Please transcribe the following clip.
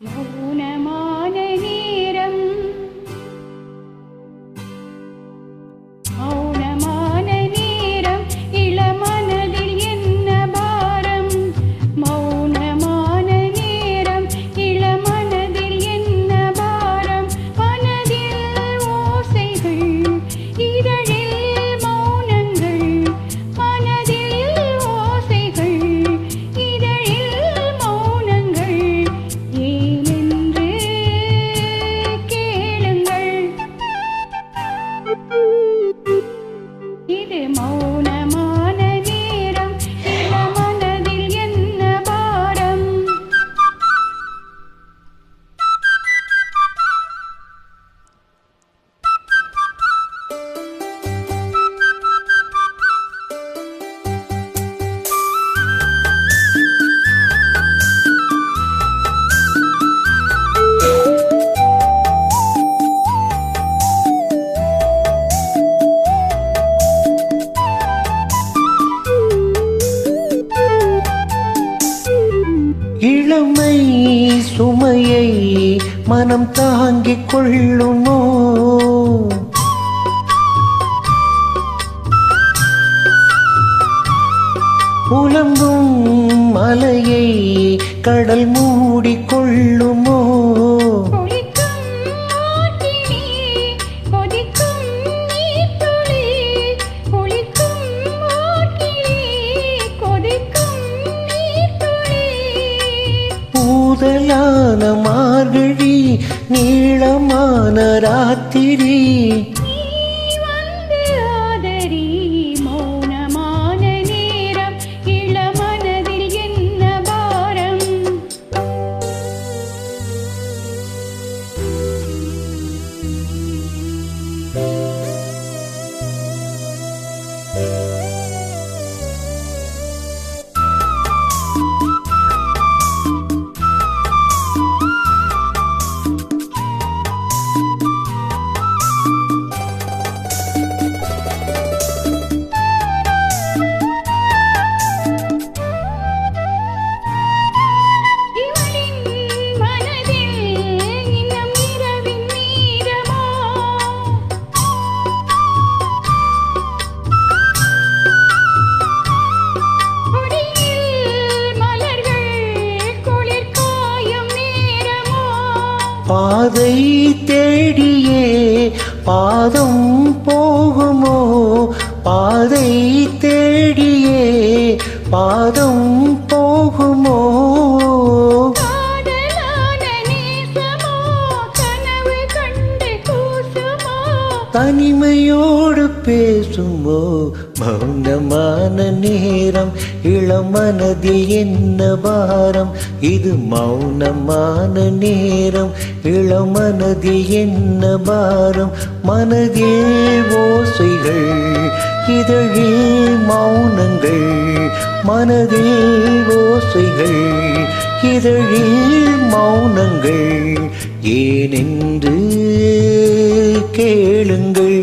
No. இளமை சுமையை மனம் தாங்கிக் கொள்ளுமோ? புலம்பும் மலையை கடல் மூடி முதலான மார்கழி நீளமான ராத்திரி. பாதை தேடியே பாதம் போகுமோ? பாதை தேடியே பாதம் தனிமையோடு பேசுமோ? மௌனமான நேரம் இளமனதில் என்ன பாரம்? இது மௌனமான நேரம் இளமனதில் என்ன பாரம்? மனதில் ஓசைகள் இதழில் மௌனங்கள். மனதில் ஓசைகள் இதழில் மௌனங்கள். ஏனென்று கேளுங்கள்.